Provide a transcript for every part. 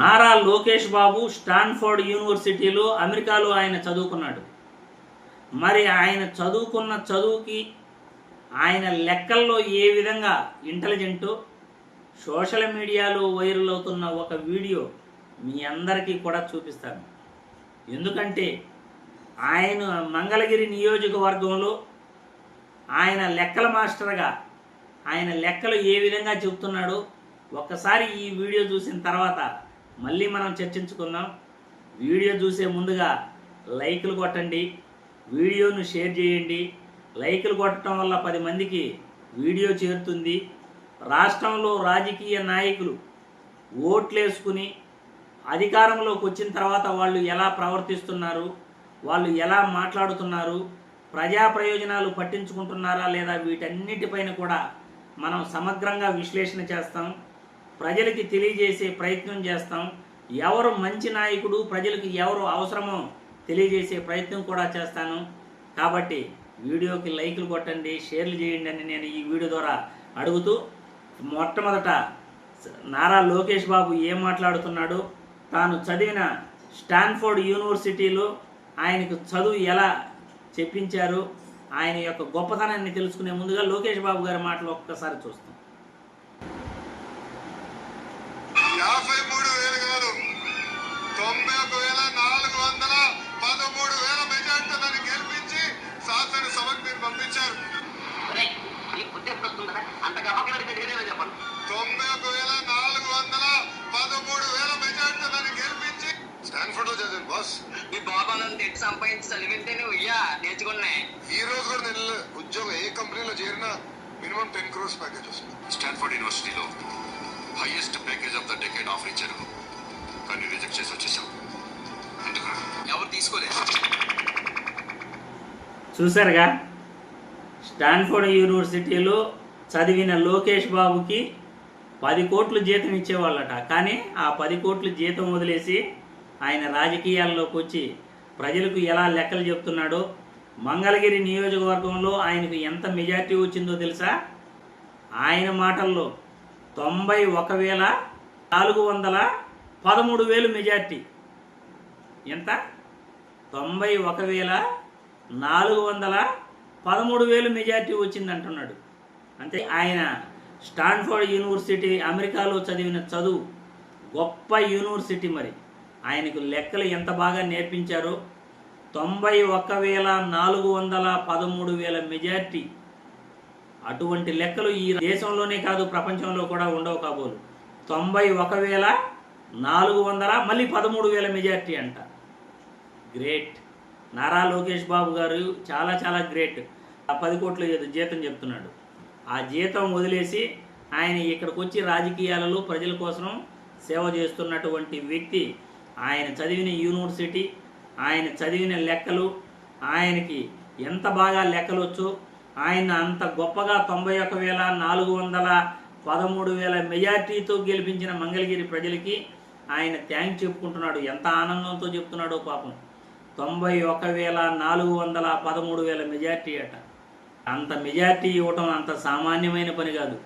Nara Lokesh Babu Stanford యూనివర్సిటీలో అమెరికాలో ఆయన చదువుకున్నాడు. మరి ఆయన చదువుకున్న చదువుకి ఆయన లెక్కల్లో ఏ విధంగా ఇంటెలిజెంటో సోషల్ మీడియాలో వైరల్ అవుతున్న ఒక వీడియో మీ అందరికీ కూడా చూపిస్తాను. ఎందుకంటే ఆయన మంగళగిరి నియోజకవర్గంలో ఆయన లెక్కల మాస్టర్గా ఆయన లెక్కలు ఏ విధంగా చెబుతున్నాడో ఒక్కసారి ఈ వీడియో చూసిన తర్వాత మళ్ళీ మనం చర్చించుకుందాం. వీడియో చూసే ముందుగా లైకులు కొట్టండి. వీడియోను షేర్ చేయండి. లైకులు కొట్టడం వల్ల పది మందికి వీడియో చేరుతుంది. రాష్ట్రంలో రాజకీయ నాయకులు ఓట్లేసుకుని అధికారంలోకి వచ్చిన తర్వాత వాళ్ళు ఎలా ప్రవర్తిస్తున్నారు? వాళ్ళు ఎలా మాట్లాడుతున్నారు? ప్రజా ప్రయోజనాలు పట్టించుకుంటున్నారా లేదా? వీటన్నిటిపైన కూడా మనం సమగ్రంగా విశ్లేషణ చేస్తాం. ప్రజలకి తెలియజేసే ప్రయత్నం చేస్తాం. ఎవరు మంచి నాయకుడు ప్రజలకు ఎవరు అవసరమో తెలియజేసే ప్రయత్నం కూడా చేస్తాను. కాబట్టి వీడియోకి లైక్లు కొట్టండి షేర్లు చేయండి అని నేను ఈ వీడియో ద్వారా అడుగుతూ మొట్టమొదట నారా లోకేష్ బాబు ఏం మాట్లాడుతున్నాడు తాను చదివిన స్టాన్ఫోర్డ్ యూనివర్సిటీలో ఆయనకు చదువు ఎలా చెప్పించారు ఆయన యొక్క గొప్పతనాన్ని తెలుసుకునే ముందుగా లోకేష్ బాబు గారి మాటలు ఒక్కసారి చూస్తాం. యాభై మూడు వేలు కాదు. తొంభై ఒక వేల నాలుగు వందల పదమూడు వేల మెజార్టీ నన్ను గెలిపించి శాసన సభకు మీరు పంపించారు. తొంభై ఒక వేల నాలుగు వందల పదమూడు వేల మెజార్టీ నన్ను గెలిపించి స్టాన్ఫోర్డ్లో చదివాను బాస్. మీ బాబాలను తెచ్చి సంపాదించి చదివితే నువ్వు ఇయ్యా నేర్చుకున్నాయి ఈ రోజు కూడా నేను ఉద్యోగం ఏ కంపెనీలో చేరినా మినిమం టెన్ క్రోర్స్ ప్యాకేజ్ వస్తుంది. స్టాన్ఫోర్డ్ యూనివర్సిటీలో. ప్యాకేజ్ ఆఫర్ ఇచ్చారు. కానీ రిజెక్ట్ చేసి వచ్చేసాం. ఎందుకు? ఎవరు తీసుకోలేదు. చూసారుగా స్టాన్ఫోర్డ్ యూనివర్సిటీలో చదివిన లోకేష్ బాబుకి పది కోట్లు జీతం ఇచ్చేవాళ్ళట. కానీ ఆ పది కోట్లు జీతం వదిలేసి ఆయన రాజకీయాల్లోకి వచ్చి ప్రజలకు ఎలా లెక్కలు చెప్తున్నాడో మంగళగిరి నియోజకవర్గంలో ఆయనకు ఎంత మెజార్టీ వచ్చిందో తెలుసా? ఆయన మాటల్లో తొంభై ఒక వేల నాలుగు వందల పదమూడు వేలు మెజార్టీ. ఎంత? తొంభై ఒక వేల నాలుగు వందల పదమూడు వేలు మెజార్టీ వచ్చింది అంటున్నాడు అంతే ఆయన స్టాన్ఫోర్డ్ యూనివర్సిటీ అమెరికాలో చదివిన చదువు గొప్ప యూనివర్సిటీ మరి. ఆయనకు లెక్కలు ఎంత బాగా నేర్పించారో తొంభై ఒక్క వేల నాలుగు వందల పదమూడు వేల మెజార్టీ. అటువంటి లెక్కలు ఈ దేశంలోనే కాదు ప్రపంచంలో కూడా ఉండవు కాబోలు. తొంభై ఒక వేల నాలుగు వందల మళ్ళీ పదమూడు వేల మెజార్టీ అంట. గ్రేట్ నారా లోకేష్ బాబు గారు చాలా చాలా గ్రేట్ ఆ పది కోట్ల జీతం చెప్తున్నాడు. ఆ జీతం వదిలేసి ఆయన ఇక్కడికి వచ్చి రాజకీయాలలో ప్రజల కోసం సేవ చేస్తున్నటువంటి వ్యక్తి ఆయన చదివిన యూనివర్సిటీ ఆయన చదివిన లెక్కలు ఆయనకి ఎంత బాగా లెక్కలు ఆయన అంత గొప్పగా తొంభై ఒక వేల నాలుగు వందల పదమూడు వేల మెజార్టీతో గెలిపించిన మంగళగిరి ప్రజలకి ఆయన థ్యాంక్ చెప్పుకుంటున్నాడు. ఎంత ఆనందంతో చెప్తున్నాడో పాపం. తొంభై ఒక వేల నాలుగు వందల పదమూడు వేల మెజార్టీ అట. అంత మెజార్టీ ఇవ్వటం అంత సామాన్యమైన పని కాదు.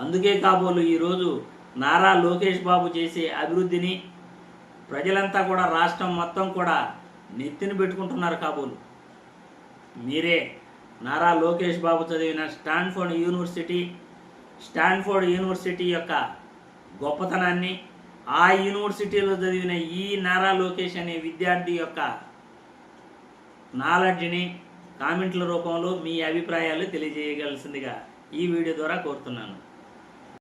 అందుకే కాబోలు ఈరోజు నారా లోకేష్ బాబు చేసే అభివృద్ధిని ప్రజలంతా కూడా రాష్ట్రం మొత్తం కూడా నెత్తిన పెట్టుకుంటున్నారు కాబోలు. మీరే నారా లోకేష్ బాబు చదివిన స్టాన్ఫోర్డ్ యూనివర్సిటీ స్టాన్ఫోర్డ్ యూనివర్సిటీ యొక్క గొప్పతనాన్ని ఆ యూనివర్సిటీలో చదివిన ఈ నారా లోకేష్ అనే విద్యార్థి యొక్క నాలెడ్జ్ని కామెంట్ల రూపంలో మీ అభిప్రాయాలు తెలియజేయగలసిందిగా ఈ వీడియో ద్వారా కోరుతున్నాను.